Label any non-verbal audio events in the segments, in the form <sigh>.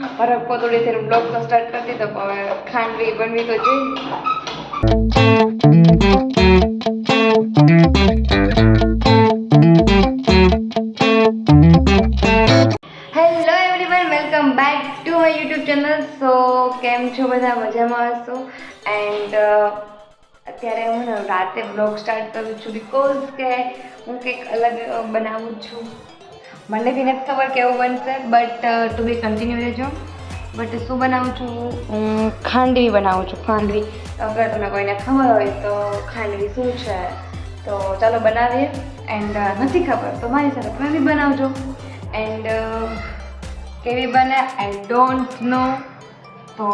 બરફ કોતોડી થઈને બ્લોગ તો સ્ટાર્ટ કરી દીધો હવે ખાંડવી બનવી તો જોઈએ. Hello everyone welcome back to my YouTube channel so કેમ છો બધા? મજામાં હશો? એન્ડ અત્યારે હું રાતે બ્લોગ સ્ટાર્ટ કરું છું બિકોઝ કે હું કંઈક અલગ બનાવું છું. મને બી નથી ખબર કેવું બનશે બટ તું બી કન્ટિન્યુ રહેજો. બટ શું બનાવું છું? ખાંડવી બનાવું છું, ખાંડવી. અગર તમને કોઈને ખબર હોય તો ખાંડવી શું છે? તો ચાલો બનાવીએ. એન્ડ નથી ખબર તો મારી સાથે તમે બી બનાવજો. એન્ડ કેવી બને? આઈ ડોન્ટ નો તો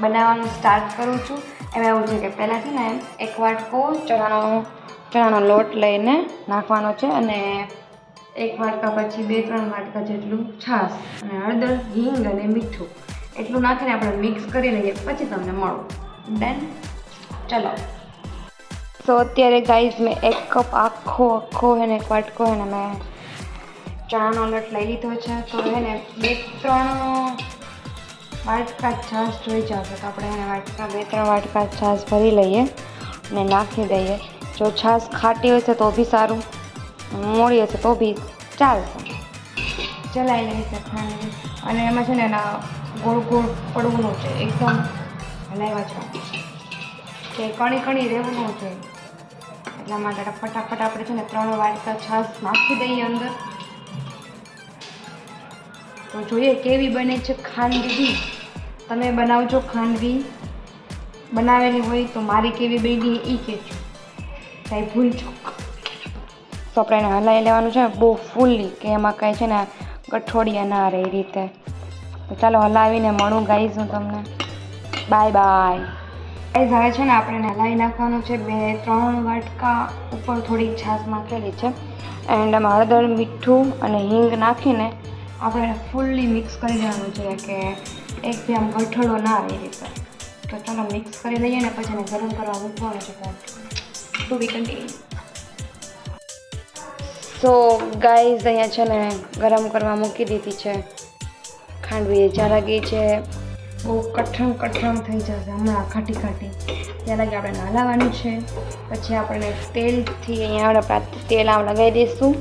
બનાવવાનું સ્ટાર્ટ કરું છું. એમાં એવું છે કે પહેલાં છે ને એક વાટકો ચણાનો ચણાનો લોટ લઈને નાખવાનો છે અને એક વાટકા પછી બે, ત્રણ વાટકા જેટલું છાશ અને હળદર, હિંગ અને મીઠું. એટલું નાખીને આપણે મિક્સ કરી લઈએ, પછી તમને મળો. ડન ચલો. તો અત્યારે ગાઈઝ મેં એક કપ આખો આખો હે ને એક વાટકો હે ને મેં ચણાનો લોટ લઈ લીધો છે. તો હે ને બે, ત્રણ વાટકા છાશ જોઈ જશે તો આપણે એને વાટકા બે, ત્રણ વાટકા છાશ ભરી લઈએ અને નાખી દઈએ. જો છાશ ખાટી હશે તો બી સારું. મોડી હશે તો બી ચાલશે ચલાવી લઈશ ખાંડવી અને એમાં છે ને એના ગોળ ગોળ પડવું છે, એકદમ હલાવ્યા છે. કે કણી કણી રહેવું છે. એટલા માટે ફટાફટ આપણે છે ને ત્રણ વાટકા છાશ નાખી દઈએ અંદર. તો જોઈએ કેવી બને છે ખાંડવી. તમે બનાવજો ખાંડવી. બનાવેલી હોય તો મારી કેવી બની એ કહેજો. કાંઈ ભૂલજો. તો આપણે એને હલાવી લેવાનું છે. બહુ ફૂલ્લી કે એમાં કાંઈ છે ને ગઠોડિયા ના રહે એ રીતે. તો ચાલો હલાવીને મળું ગાઈશ હું તમને. Bye bye. ગાઈઝ હવે છે ને આપણે હલાવી નાખવાનું છે બે ત્રણ વાટકા ઉપર થોડીક છાશ નાખેલી છે. એન્ડ એમાં હળદર, મીઠું અને હિંગ નાખીને આપણે ફૂલ્લી મિક્સ કરી દેવાનું છે કે એક આમ ગઠોડો ના આવે એ રીતે. તો ચાલો મિક્સ કરી લઈએ ને પછી એને ગરમ કરવા મૂકવાનું છે. To be continue so guys અહીંયા છે ને ગરમ કરવા મૂકી દીધી છે. ખાંડવી એ જ્યાં લાગી છે. બહુ કઠણ કઠણ થઈ જશે હમણાં ખાટી ખાટી. ત્યાં લાગે આપણે નાલાવાની છે. પછી આપણે તેલથી અહીંયા આપણે તેલ આમ લગાવી દઈશું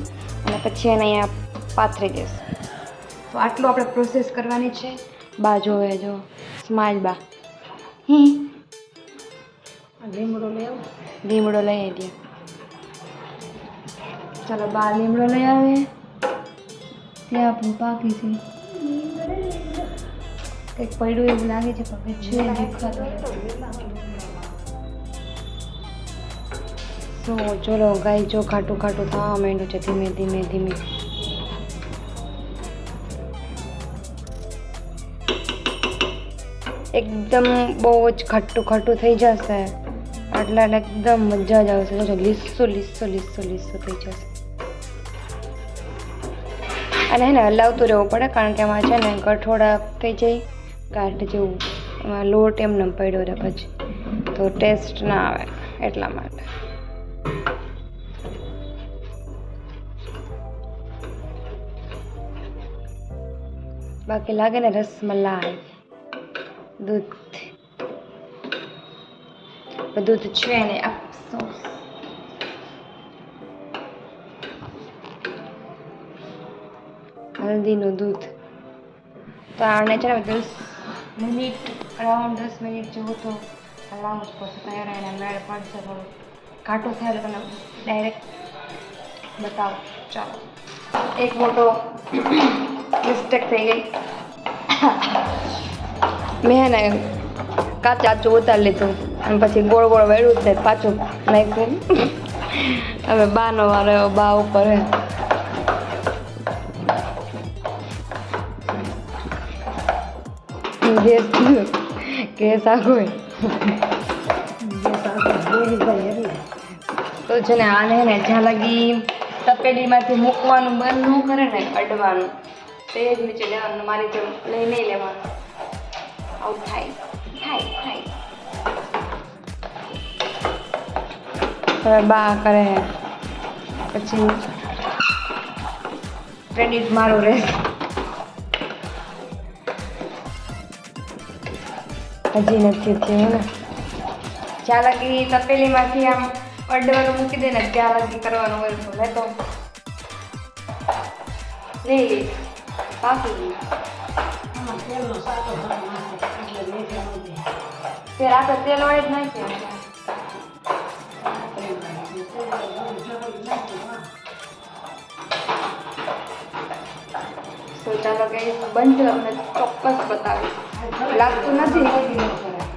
અને પછી એને અહીંયા પાથરી દઈશું. તો આટલું આપણે પ્રોસેસ કરવાની છે. બા જોવે જો. સ્માઇલ બા. હી લીમડો લઈ આવો. લીમડો લઈ આવી ચાલો બા લીમડો લઈ આવે ત્યાં આપણું પાકી છે કંઈક પડ્યું એવું લાગે છે પણ કંઈ છે દેખાતું તો ચલો ગાય જો ખાટું ખાટું થવા માંડ્યું છે ધીમે ધીમે ધીમે એકદમ બહુ જ ખાટું ખાટું થઈ જશે એટલે એટલે એકદમ મજા જ આવશે જો લીસો લીસો લીસો લીસો થઈ જશે અને એને હલાવતું રહેવું પડે કારણ કે એમાં છે ને કઠોળા થઈ જાય, ગાંઠ જેવું. એમાં લોટ એમને પડ્યો રહે પછી. તો ટેસ્ટ ના આવે એટલા માટે. બાકી લાગે ને રસમલાઈ. દૂધ. દૂધ છે ને હલ્દીનું દૂધ. તો આને છે ને દસ મિનિટ અરાઉન્ડ દસ મિનિટ જેવું તો હલાવવું જ પડશે. ત્યારે એને મેળ પડશે થોડું. ઘાટું થાય તમને ડાયરેક્ટ બતાવો. ચાલો. એક મોટો મિસ્ટેક થઈ ગઈ. મેં એને કાચા આચું ઉતારી લીધું. અને પછી ગોળ ગોળ વેળ્યું છે પાછું નાખ્યું હવે બાનો વારો બા ઉપર ગેસ ગેસ આગળ તો છે ને આને ને જ્યાં લગી તપેલીમાંથી મૂકવાનું બંધ ન કરે ને અડવાનું તે જ નીચે લેવાનું મારી જેમ લઈ નહીં લેવાનું આવું થાય થાય થાય હવે બા કરે પછી ક્રેડિટ મારું રહેશે હજી નથી થયું ને. જ્યાં લગી તપેલીમાંથી આમ અડવાનું મૂકી દે ને ત્યાં લગી કરવાનું હોય તો લેતો. તો નહીં પાકી ગઈ તે રાતે તેલ વાળી જ નાખી. ચાલો કે બનશે અમને ચોક્કસ બતાવીશ લાગતું નથી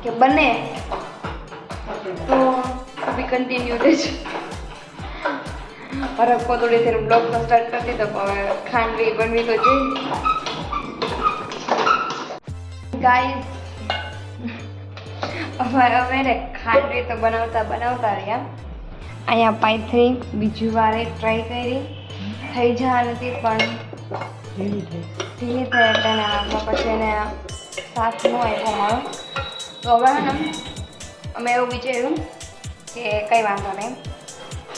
કે બને. તો બી કન્ટિન્યુ રહેશે અરે પોતોડી થી બ્લોગ તો સ્ટાર્ટ કરતી તો હવે ખાંડવી બનવી તો જોઈએ. ગાઈસ અમારે અમે ખાંડવી તો બનાવતા બનાવતા રહ્યા. અહીંયા પાયથરી બીજી વારે ટ્રાય કરી. થઈ જવા નથી, પણ ઢીલી થઈ ઢીલી થઈ એટલે એને પછી એને સાથ ન આવ્યો મારો તો હવે ને, અમે એવું વિચાર્યું કે કંઈ વાંધો નહીં.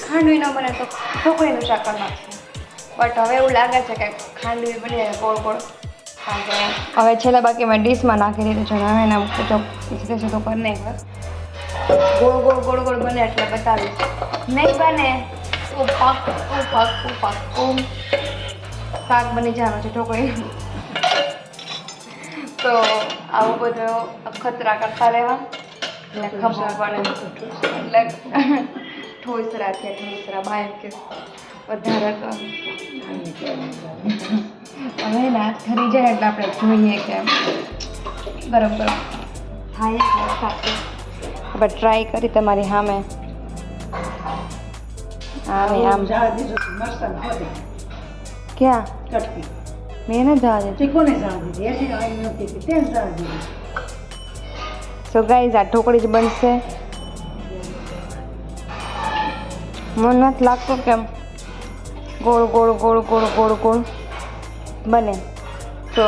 ખાંડવી ન બને તો ઢોકળીનું શાક કરી બટ હવે એવું લાગે છે કે ખાંડવી બની જાય ગોળ ગોળ કારણ કે હવે છેલ્લા બાકી મેં ડીશમાં નાખી દીધું છે, હવે એને જો સીધે સીધું કરી નાખ્યું ગોળ ગોળ ગોળ ગોળ બને એટલે બતાવીશ. નહીં બને. તો પાકું પાકું પાક્કું શાક બની જવાનું છે ઢોકળીનું તો આવું બધું અખતરા કરતા રહેવા. એટલે ખબર પડે એટલે ઠોસરા છે ઠોસરા બાય કે વધારે તો હવે ના ઠરી જાય એટલે આપણે જોઈએ કે બરાબર થાય કે સાચું. આપણે ટ્રાય કરી તમારી સામે. આમ. આમ જવા चटकी તો મરચાં ખોટી ક્યાં કટકી મેં ન જવા દીધું તે કોને જવા દીધી એથી આવી નહોતી કે જવા દીધી સો ગાઈઝ આ ઢોકળી જ બનશે મને નથી લાગતું કેમ ગોળ ગોળ ગોળ ગોળ ગોળ ગોળ બને તો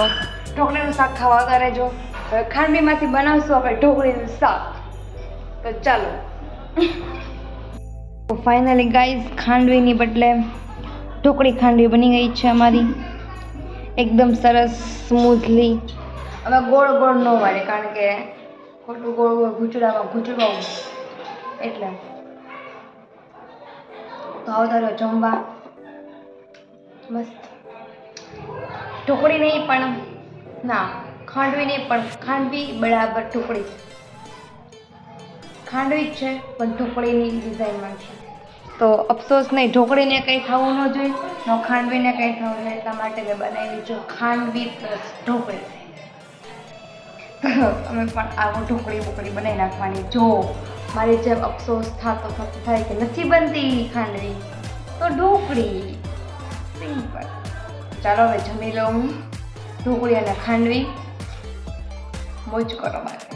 ઢોકળીનું શાક ખાવા રહેજો. હવે ખાંડવીમાંથી બનાવશું આપણે ઢોકળીનું શાક. તો ચાલો. <laughs> ફાઇનલી ગાઈઝ ખાંડવીની બદલે ઢોકળી ખાંડવી બની ગઈ છે અમારી. એકદમ સરસ સ્મૂથલી હવે ગોળ ગોળ ન વાળે, કારણ કે ખોટું ગોળ ગોળ ઘૂંચડામાં એટલે. તો આવતા જમવા. મસ્ત. ઢોકળી નહીં, પણ ના, ખાંડવી નહીં, પણ ખાંડવી બરાબર ઢોકળી. ખાંડવી જ છે, પણ ઢોકળીની ડિઝાઇનમાં છે. તો અફસોસ નહીં, ઢોકળીને કંઈ થવું ન જોઈએ, ન ખાંડવીને કંઈ થવું જોઈએ, એટલા માટે મેં બનાવી જો ખાંડવી પ્લસ ઢોકળી. અમે પણ આવો ઢોકળી બોકળી બનાવી નાખવાની. જો, મારી જેમ અફસોસ થતો થતો થાય કે નથી બનતી ખાંડવી, તો ઢોકળી. સિમ્પલ ચાલો, હવે જમી લઉં ઢોકળી અને ખાંડવી. મોજ કરો મારે.